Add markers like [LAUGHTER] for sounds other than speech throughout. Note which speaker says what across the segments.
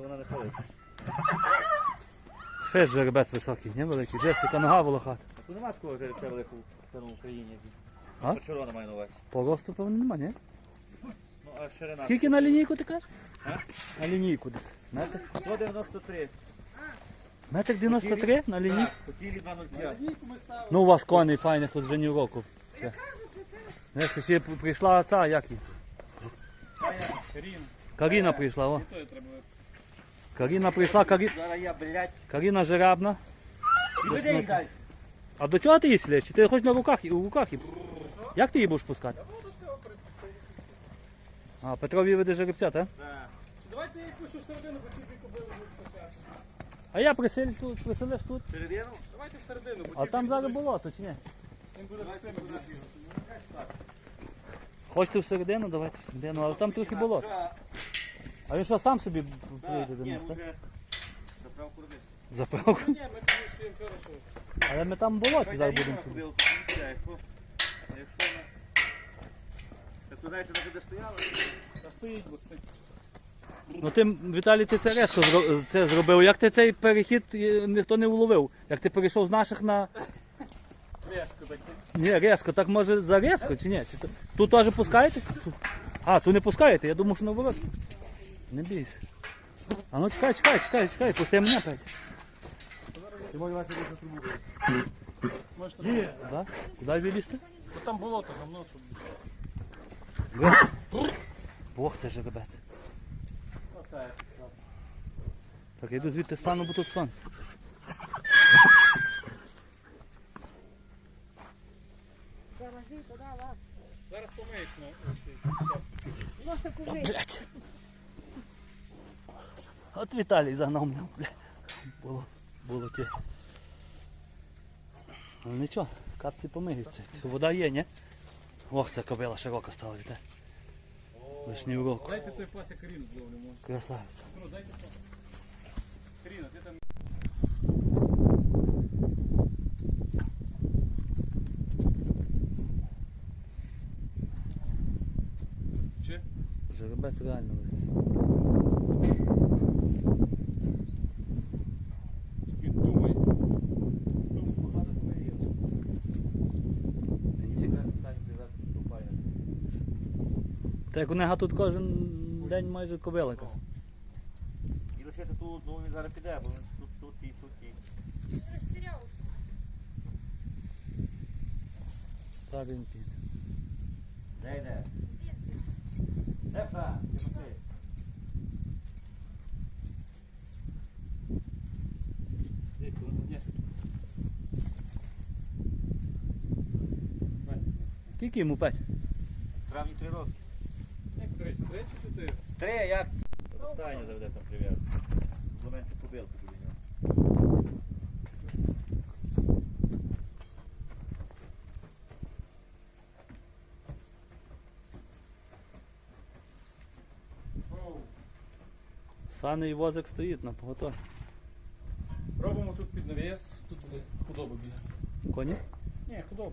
Speaker 1: то вона не ходить. [LAUGHS]
Speaker 2: Феш жеребець високий, не великий. Десь яка нога волохата.
Speaker 1: Тут нема такого жеребця великого в Україні.
Speaker 2: А?
Speaker 1: Червона маю на увазі.
Speaker 2: По росту, певно, нема, ні?
Speaker 1: Ну, а ширина.
Speaker 2: Скільки на лінійку ти кажеш?
Speaker 1: А?
Speaker 2: На лінійку десь. Метр?
Speaker 1: 193.
Speaker 2: Метр 93 на лінійку?
Speaker 1: По тілі 2,05.
Speaker 2: Ну у вас коней файних тут вже ні року. Це. Знаєш, це ще прийшла ця, як її?
Speaker 3: Карін,
Speaker 2: Каріна прийшла, о.
Speaker 3: то я треба.
Speaker 2: Каріна прийшла, Карі...
Speaker 1: Зараз я, блядь.
Speaker 2: Каріна жеребна.
Speaker 1: І веди їх далі.
Speaker 2: А до чого ти її слідиш? Чи ти хоч на руках, у руках її? Як ти її будеш пускати? А, Петрові веде жеребця, так?
Speaker 1: Так.
Speaker 3: Давайте я їх пущу всередину, бо ці дві кобили будуть скакати.
Speaker 2: А я приселю тут, приселиш тут.
Speaker 1: Середину?
Speaker 3: Давайте всередину, бо
Speaker 2: А там зараз болото, чи ні?
Speaker 3: Він буде за тим буде.
Speaker 2: Хочете всередину, давайте всередину, але там трохи болото.
Speaker 1: Що?
Speaker 2: А він що сам собі прийде до так?
Speaker 1: заправку робити.
Speaker 2: Заправку.
Speaker 3: Ні, ми тому що вчора що.
Speaker 2: Але ми там в болоті зараз будемо.
Speaker 1: кобилку, ну, Якщо якщо на... Як туди, чи туди стояла?
Speaker 3: Та стоїть, бо стоїть.
Speaker 2: Ну ти, Віталій, ти це резко зро- це зробив. Як ти цей перехід е, ніхто не вловив? Як ти перейшов з наших на.
Speaker 3: Різко так.
Speaker 2: Ні, резко, так може за резко чи ні? Чи то- Тут теж пускаєте? А, тут не пускаєте, я думав, що наоборот. Не бійся. А ну чекай, чекай, чекай, чекай, пусти мене опять.
Speaker 1: Ти можеш вас на трубу.
Speaker 3: Можете.
Speaker 2: Є. Да? Куди вилізти?
Speaker 3: Бо там болото гамно, щоб.
Speaker 2: Бог це жеребець.
Speaker 1: Отак.
Speaker 2: Так, я йду звідти стану, бо тут сонце.
Speaker 3: Зараз помиєш на оці.
Speaker 2: От Віталій загнав мене, бля. Було, було ті. Ну нічого, капці помиються. Вода є, ні? Ох, ця кобила широка стала, Віталій. Лишній урок.
Speaker 3: Дайте той пасік Карін зловлю, може.
Speaker 2: Красавиця.
Speaker 3: Ну, дайте пасік. Каріна, ти там. Чи?
Speaker 2: Жеребець реально великий.
Speaker 3: Він думає. Думає, багато помиє.
Speaker 2: Він ці- Та як у нега тут кожен день майже кобила якась.
Speaker 1: І лишити ту одну, він зараз піде, бо він тут, тут і тут і.
Speaker 2: Так він піде.
Speaker 1: Де йде? Де пса? Ти.
Speaker 2: Скільки йому п'ять?
Speaker 1: В травні три роки.
Speaker 3: Три? Чи чотири?
Speaker 1: Три, як? Останнє завжди там прив'яз. Зламенцю побилку біля нього.
Speaker 2: І возик стоїть на поготові.
Speaker 3: Робимо тут під навіс, тут буде худоба бігати.
Speaker 2: Коні?
Speaker 3: Ні, худоба.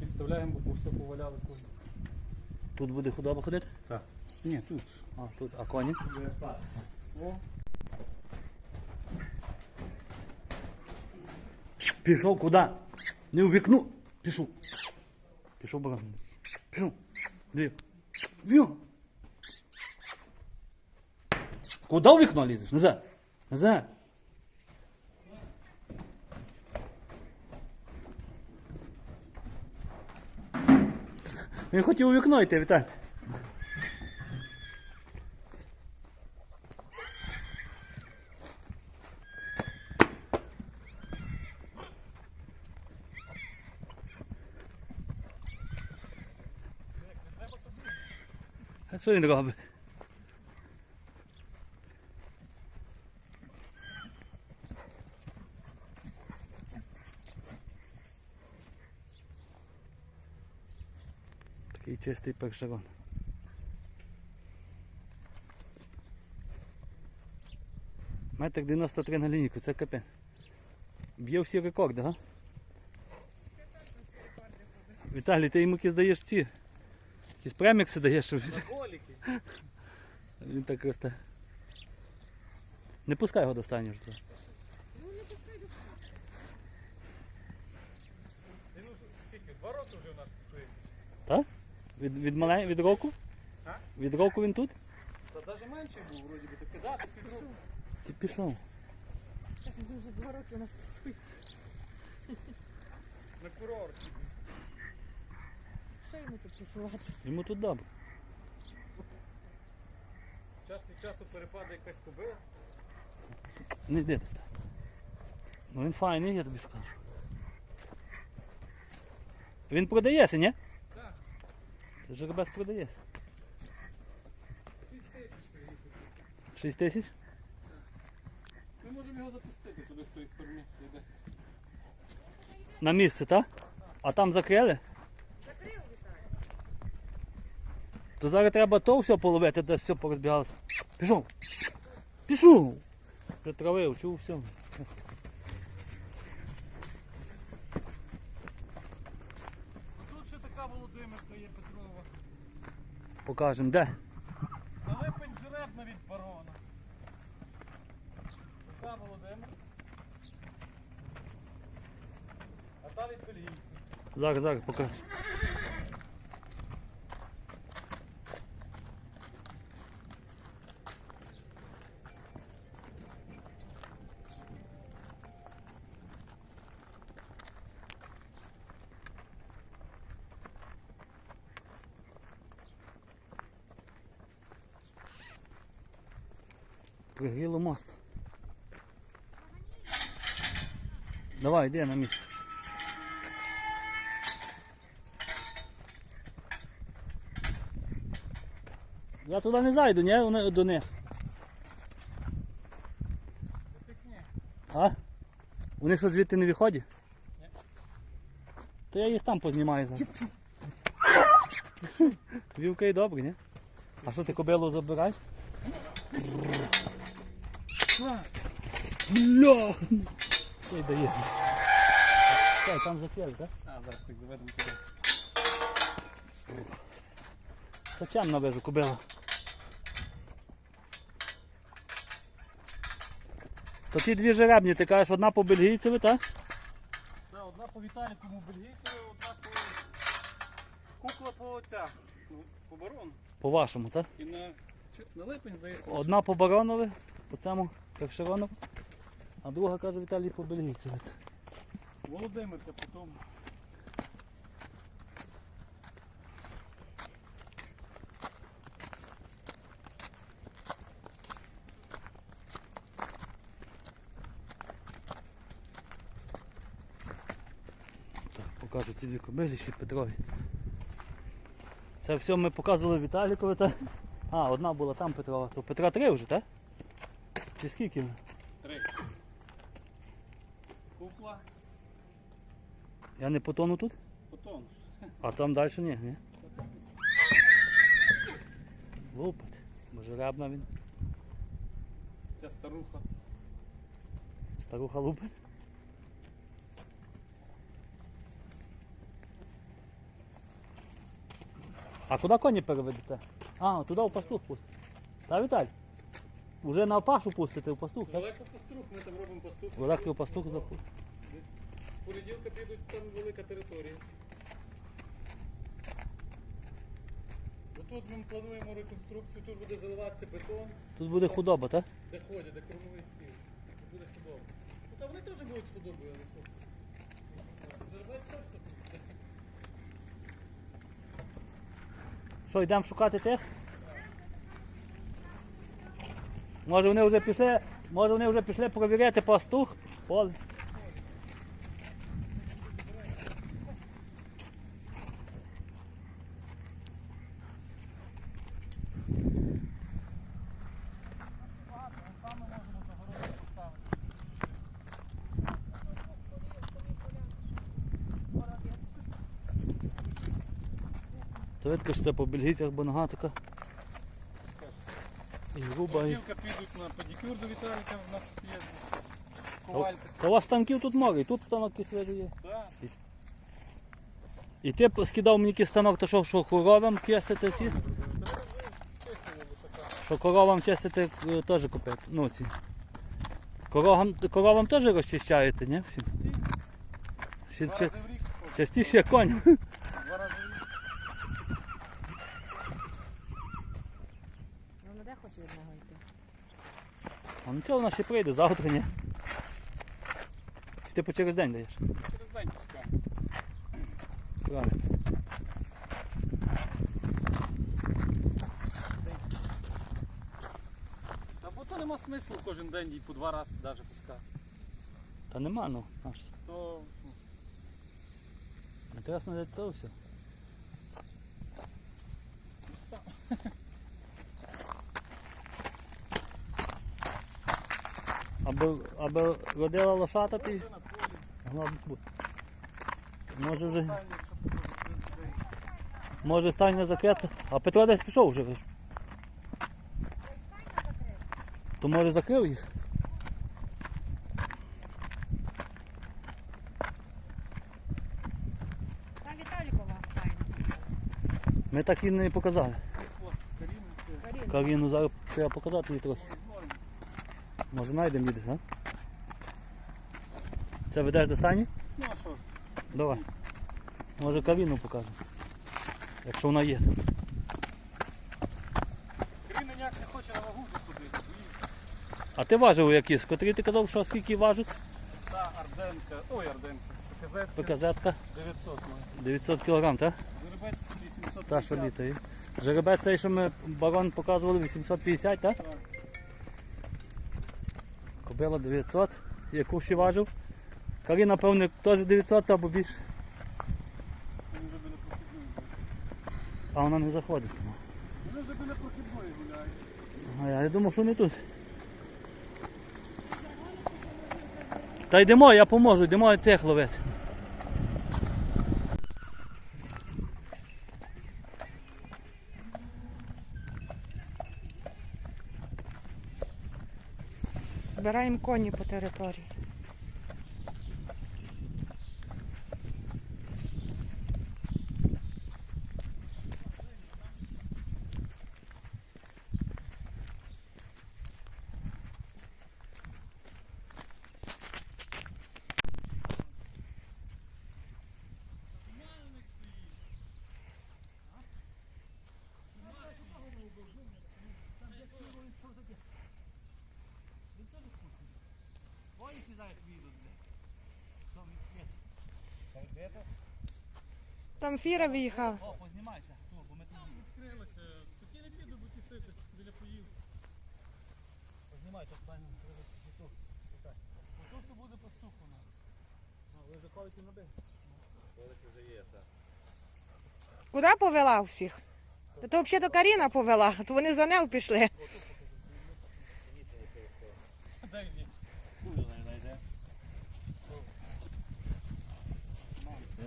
Speaker 3: Підставляємо, бо все поваляли коні.
Speaker 2: Тут буде худоба ходити?
Speaker 1: Так.
Speaker 2: Ні, тут. А, тут. А коні?
Speaker 1: Буде спати.
Speaker 3: О,
Speaker 2: Пішов куди? Не у вікно. Пішов. Пішов баран. Пішов. Дві. Бігом. Куди у вікно лізеш? Назад. Назад. Він хотів у вікно йти, Віталь. А що він робить? Чистий першерон. Метр 93 на лінійку, це капець. Б'є всі рекорди, га? Віталій, ти йому якісь даєш ці. Якісь премікси даєш, [LAUGHS] він- так росте. Не пускай його до стані вже.
Speaker 3: Він уже скільки? Два роки вже у нас стоїть.
Speaker 2: Так? Від, від, мале... від року?
Speaker 3: А?
Speaker 2: Від року він тут?
Speaker 3: Та навіть менший був, вроді би, таки дати свій друг.
Speaker 2: Ти пішов.
Speaker 4: Він вже два роки у нас тут стоїть.
Speaker 3: На курорті.
Speaker 4: Що йому тут посилатися?
Speaker 2: Йому тут добре.
Speaker 3: Час від часу перепаде якась кобила.
Speaker 2: Не йди до стані. Ну він файний, я тобі скажу. Він продається, ні?
Speaker 3: Так.
Speaker 2: Жеребець продається.
Speaker 3: Шість тисяч сидить.
Speaker 2: 6 тисяч?
Speaker 3: Ми можемо його запустити туди з тої сторони. Йде.
Speaker 2: На місце, так? А там закрили?
Speaker 4: Закрив Віталій.
Speaker 2: То зараз треба то все половити, де все порозбігалося. Пішов. Пішов. Вже травив, чув все.
Speaker 3: Тут ще така Володимирка є Петрова.
Speaker 2: Покажемо, де.
Speaker 3: Липень жеребна від барона. Та Володимир. А та від бельгійців.
Speaker 2: Зараз, зараз покажу. Пригріло мост. Давай, йди на місце. Я туди не зайду, ні? До них. А? Вони що звідти не виходять? То я їх там познімаю зараз. Вівки добрі, ні? А що ти кобилу забираєш? Бля! Що й даєш? Чекай, там закрили, так?
Speaker 3: А, зараз так заведемо туди.
Speaker 2: Зачем навежу кобила? То ті дві жеребні, ти кажеш, одна по бельгійцеві, так?
Speaker 3: Та, одна по Віталікому бельгійцю, одна по кукла по оця. Ну, по барону.
Speaker 2: По-вашому, так?
Speaker 3: І на, чи- на липень, здається.
Speaker 2: Одна по баронові, по цьому першерону, а друга, каже Віталій, по бельгійцеві.
Speaker 3: Володимирка потім.
Speaker 2: Так, покажу ці дві кобилі ще Петрові. Це все ми показували Віталікові, так? А, одна була там Петрова. То Петра три вже, так? Чи скільки?
Speaker 3: Три. Кукла,
Speaker 2: Я не потону тут?
Speaker 3: потом.
Speaker 2: А там далі ні, ні? Лупить. Може рябна він.
Speaker 3: Ця старуха.
Speaker 2: Старуха лупить. А куди коні переведете? А, туди в пастух пустите. Та Віталь? Уже на пашу пустите в пастух, так?
Speaker 3: Далеко пастух, ми там робимо пастух.
Speaker 2: В пастух запустить.
Speaker 3: З понеділка підуть, там велика територія. Бо тут ми плануємо реконструкцію, тут буде заливатися бетон,
Speaker 2: Тут буде худоба, так?
Speaker 3: де ходять, де кормовий стіл. Тут буде худоба. Ну та вони теж будуть з худобою, але що? Заробляють точно тут.
Speaker 2: Що, йдемо шукати тих? Може вони вже пішли, може вони вже пішли провіряти пастух? Поле. То видно, що це по бельгійцях, бо
Speaker 3: Понеділка підуть на педикюр до Віталіка, в нас тут є ковалька.
Speaker 2: Та у вас станків тут море, і тут станок свіжий є.
Speaker 3: Так.
Speaker 2: І ти скидав мені якийсь станок, то що, що коровам чистити ці? Що коровам чистити е, теж купити. Ну ці. Коровам, коровам теж розчищаєте, ні? Всім? Ще,
Speaker 3: Два
Speaker 2: ще,
Speaker 3: рази в рік.
Speaker 2: частіше як конь.
Speaker 3: Два рази в рік.
Speaker 4: Ну, не де хоче від нього йти.
Speaker 2: А нічого вона ще прийде, завтра ні. Чи ти по через день даєш?
Speaker 3: Через день пускаємо.
Speaker 2: Правильно.
Speaker 3: Та бо то нема смислу кожен день і по два рази навіть пускати.
Speaker 2: Та нема, ну. Аж.
Speaker 3: То ну,
Speaker 2: Інтересно, де то все. [LAUGHS] Аби, аби родила лошата, ти. Може вже, може стання закрита. А Петро десь пішов вже. То може закрив їх?
Speaker 4: Там Віталікова тайна.
Speaker 2: Ми так і не показали. Каріну зараз треба показати їй трохи. Може знайдемо їдеш, а? Це ведеш до стані?
Speaker 3: Ну а що ж,
Speaker 2: Давай. Може Каріну покажемо. Якщо вона є.
Speaker 3: Каріна ніяк не хоче на вагу заходити.
Speaker 2: А ти важив якийсь, котрий ти казав, що скільки важить?
Speaker 3: Та Арденка, ой Арденка, ПКЗ
Speaker 2: ПКЗ-ка
Speaker 3: 900 має.
Speaker 2: 900 кг, так?
Speaker 3: Жеребець 850.
Speaker 2: Та що літає. Жеребець цей, що ми барон показували, 850, так?
Speaker 3: Так.
Speaker 2: Кобила 900. Яку ще важив? Карі, певне, теж 900 або більше. А вона не заходить. тому.
Speaker 3: Вони вже біля прохідної гуляють.
Speaker 2: А я думав, що не тут. Та йдемо, я поможу, йдемо тих ловити.
Speaker 4: Збираємо коні по території. Там фіра виїхала.
Speaker 2: О, познімайся, бо ми тут
Speaker 3: Відкрилося. Такі не піду, бо ті біля поїв.
Speaker 2: Познімай, тут пані тут.
Speaker 3: Все буде поступлено.
Speaker 2: Ви заколите на биг.
Speaker 1: Колики вже є, так.
Speaker 4: Куди повела всіх? Та то взагалі Каріна повела, а то вони за нею пішли.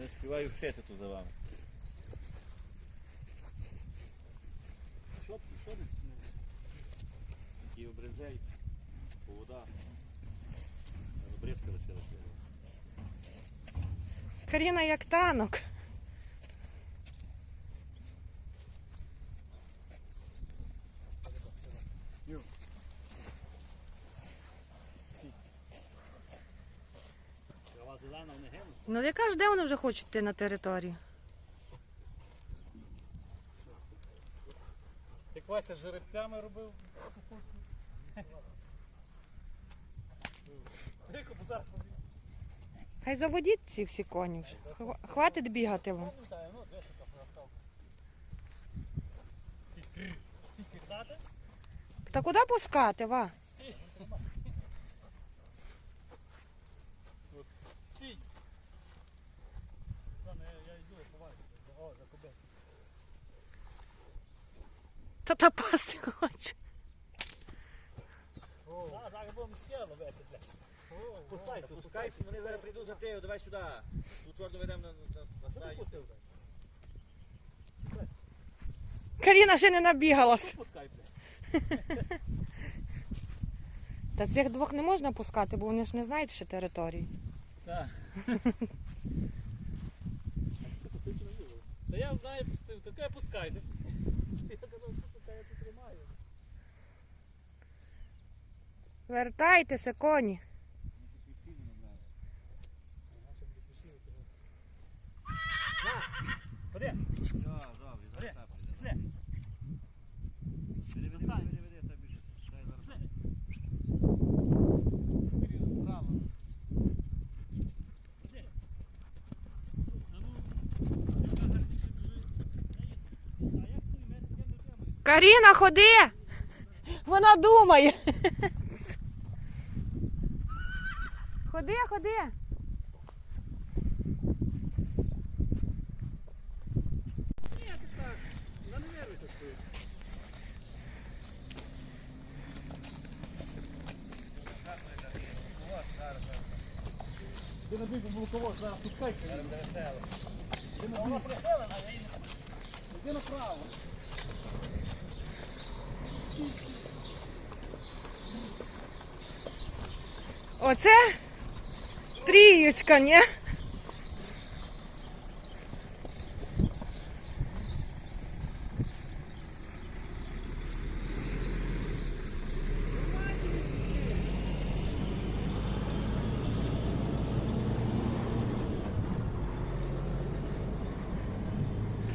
Speaker 1: не співаю вшити тут за вами.
Speaker 2: Що ти, що ти?
Speaker 1: Які обрезей, повода. Обрізка лишилася.
Speaker 4: Каріна як танок.
Speaker 2: Трава зелена, вони гинуть.
Speaker 4: Ну яка ж де вони вже хочуть йти на територію?
Speaker 3: Як Вася з жеребцями робив.
Speaker 4: Хай заводіть ці всі коні вже. Хватить бігати вам. Та куди пускати, ва?
Speaker 3: Стій!
Speaker 2: Ладно, я, я йду, ховаюся. О, за кобилу.
Speaker 4: Та та пасти хоче.
Speaker 2: Зараз будемо блядь. Пускайте,
Speaker 1: вони зараз прийдуть за тею, давай сюди. Тут чорно ведемо на стаю.
Speaker 4: Каріна ще не набігалась. Та цих двох не можна пускати, бо вони ж не знають ще території.
Speaker 3: Так. [LAUGHS] Та я знаю, пустив, таке пускайте.
Speaker 2: Я казав, що це я тут тримаю.
Speaker 4: Вертайтеся, коні.
Speaker 2: Ходи.
Speaker 1: Да, да, блін,
Speaker 2: Де?
Speaker 1: так,
Speaker 2: Де?
Speaker 1: блін. Веди, веди, веди, веди, та більше. Дай зараз.
Speaker 4: Каріна, ходи! Вона думає. Ходи, ходи.
Speaker 3: Ні, ти так. Я не віруйся свою. Ти набій по блоково, зараз пускай. Ти набій. Воно приселена, я її не Іди направо.
Speaker 4: Оце трієчка, ні?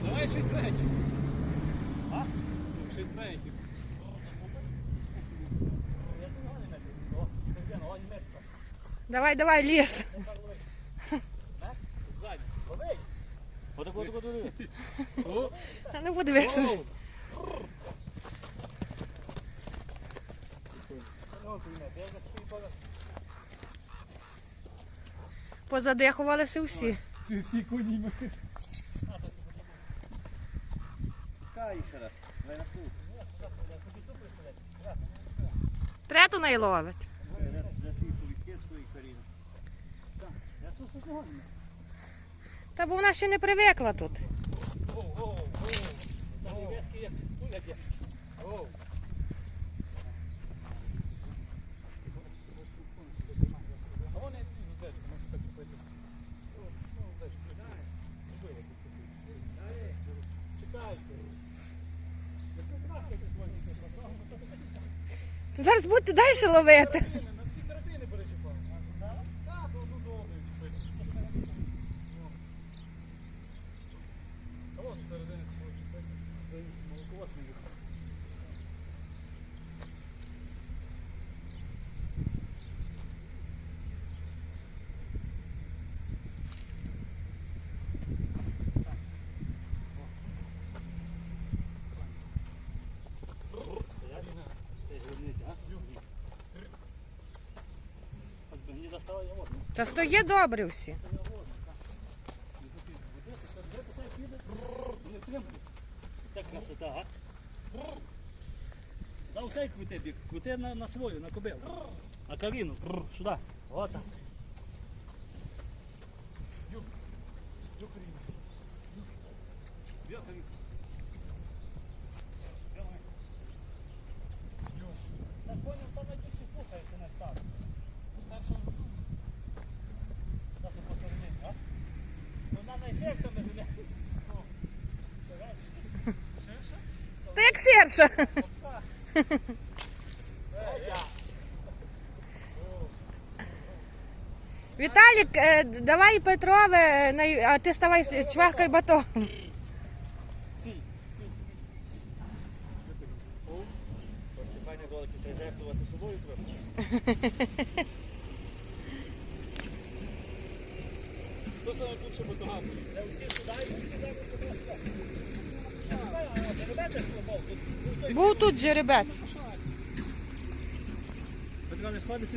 Speaker 3: Давай ще й третій.
Speaker 4: Давай, давай, ліс.
Speaker 3: Ззаді.
Speaker 1: Отако, отако, отако.
Speaker 3: О,
Speaker 4: Та не буде весело. Позадихувалися всі.
Speaker 3: ти всі коні
Speaker 1: раз.
Speaker 4: Трету не ловить. Та бо вона ще не привикла тут.
Speaker 3: Оу, оу, оу.
Speaker 2: Там і вески є, куля вески.
Speaker 3: Оу. А вони ці здечки, можна так купити. О, ну, здечки. Вбили тут такі. Чекайте. Я тут краска якось возьмете, правда?
Speaker 4: Зараз будете далі ловити.
Speaker 3: Карабіни, на ці карабіни перечіпав. Так, то одну до одної чіпити. Ось середини такого не
Speaker 2: я.
Speaker 4: Та стоє добре всі.
Speaker 2: крути бік, крути на, на свою, на кобилу. На Каріну, Пррр, сюди. Вот так. Б'є, Каріна. Б'є, Каріна. Так поняв, там найбільше слухається не стар.
Speaker 3: Старшого
Speaker 2: Нашу посередині, а? Ну, вона не секса не буде.
Speaker 4: Та як серша. [LAUGHS] Віталік, е, давай Петрове, а ти ставай чвахкай батон.
Speaker 3: Хто саме більше мотогав?
Speaker 4: Був тут жеребець.
Speaker 2: Петро не сходиться.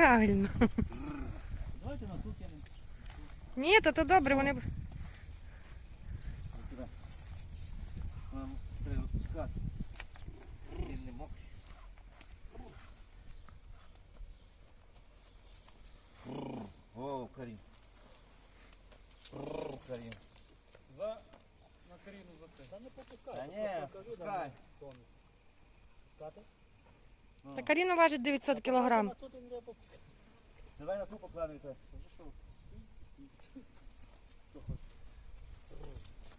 Speaker 4: правильно.
Speaker 2: Давайте на ту кинемо.
Speaker 4: Ні, то, то добре, вони. б- Туди.
Speaker 1: Нам треба спускати. Він не мог.
Speaker 3: О, Карін. О, Карін. За на Каріну за це.
Speaker 1: Та
Speaker 3: не
Speaker 1: Та
Speaker 3: попускай. ні,
Speaker 1: пускай.
Speaker 3: Пускати?
Speaker 1: Ну,
Speaker 4: Та Каріна важить 900 кілограм.
Speaker 1: Давай на ту
Speaker 3: вже?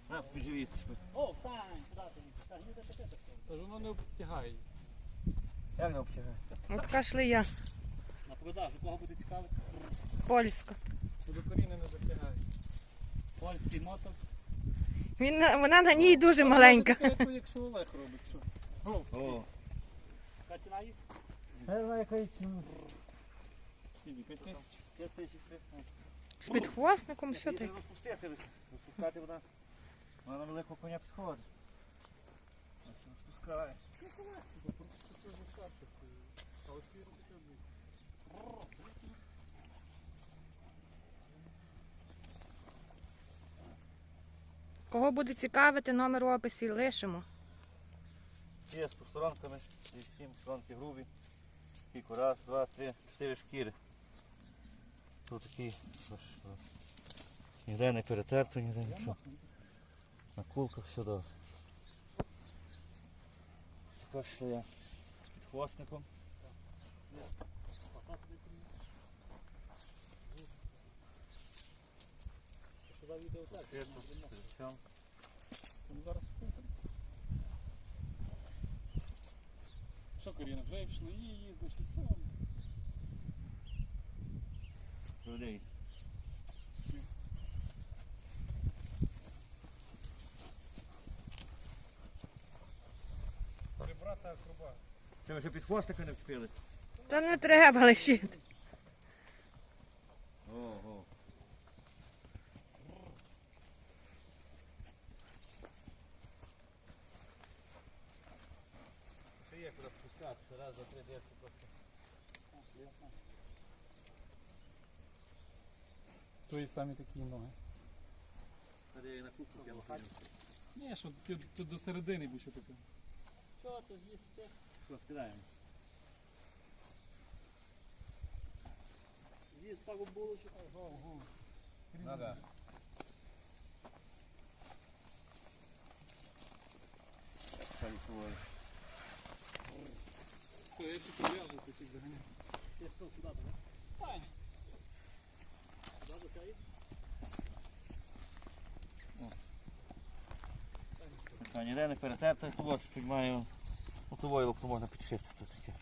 Speaker 1: На, підживіть.
Speaker 2: О, встань, куди ти?
Speaker 3: Та ж воно не обтягає.
Speaker 1: Як не обтягає?
Speaker 4: От така шлея.
Speaker 2: На продажу, кого буде цікавити?
Speaker 4: Польська.
Speaker 3: До коріни не досягає.
Speaker 2: Польський мотор.
Speaker 4: Він, вона на ній дуже маленька.
Speaker 3: Це якщо Олег робить, що?
Speaker 1: О.
Speaker 2: Яка ціна їх?
Speaker 1: Я знаю.
Speaker 3: Скільки? 5 тисяч?
Speaker 1: 5 тисяч.
Speaker 4: З підхвостником, що ти?
Speaker 1: Розпустити, розпускати вона. Вона на великого коня підходить. Ось розпускає.
Speaker 4: Кого буде цікавити, номер описі лишимо.
Speaker 1: Є з посторонками, і сім сторонки грубі. Кілько раз, два, три, чотири шкіри. Тут ось. ніде не перетерто, ніде нічого. На кулках все добре. Така шия з підхвостником.
Speaker 3: Зараз Що, Каріна, вже йшли, її їздиш і все.
Speaker 1: Людей.
Speaker 3: Ребра та акроба.
Speaker 1: Це вже під хвостика не вчепили?
Speaker 4: Та не треба лишити.
Speaker 1: Ого. Ще є куди спускати, раз, два, три, десять просто.
Speaker 3: Твої самі такі ноги.
Speaker 1: Тоді я на кухню кинув.
Speaker 3: Ні, що ти, ти до середини будь що таке.
Speaker 2: Що ти з'їсти?
Speaker 1: Що, скидаємо?
Speaker 2: З'їсть пару булочок.
Speaker 1: Ага. Та лісової.
Speaker 3: Що, я тут пов'яжу, ти тих заганяю.
Speaker 2: Ти хто сюди давай?
Speaker 3: Стань.
Speaker 1: Ніде не перетерти, того чуть маю. Ну лопту можна підшити тут таке.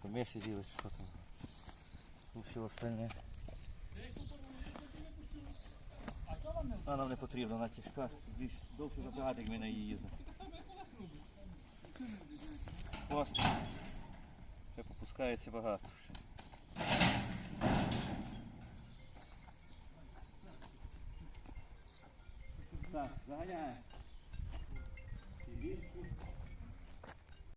Speaker 1: Що миші з'їли, чи що там. Ну все остальне. А нам не потрібно, вона тяжка. Більш довше запрягати, як ми на її їздимо. Хвост. Ще попускається багато. Ще. Так, заганяємо.